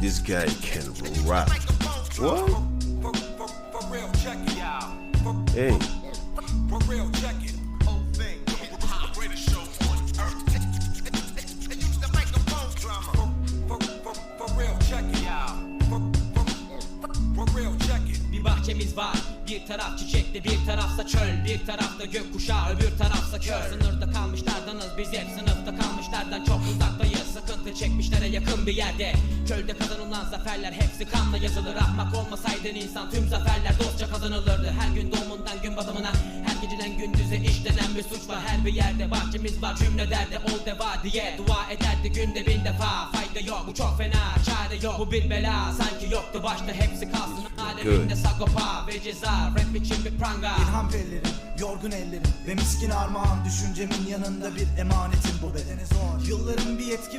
This guy can rap. What? Hey. Bir bahçemiz var Bir taraf çiçekli bir tarafsa çöl Bir tarafta gökkuşağı öbür tarafsa köl Sınırda kalmışlardanız biz hep sınıfta kalmışlardan çok uzaktayız Sıkıntı çekmişlere yakın bir yerde Çölde kazanılan zaferler hepsi kanla yazılır. Ahmak olmasaydın insan tüm zaferler dostça kazanılırdı. Her gün doğumundan gün batımına Her geceden gündüze işlenen bir suç var. Her bir yerde Bahçemiz var cümle derdi ol deva diye Dua ederdi günde bin defa. Fayda yok bu çok fena çare yok. Bu bir bela sanki yoktu başta hepsi kalsın. Aleminde sagopa ve ceza Rap için bir pranga. İlham ellerim, yorgun ellerim Ve miskin armağan. Düşüncemin yanında bir emanetim bu bedene zor. Yılların bir etki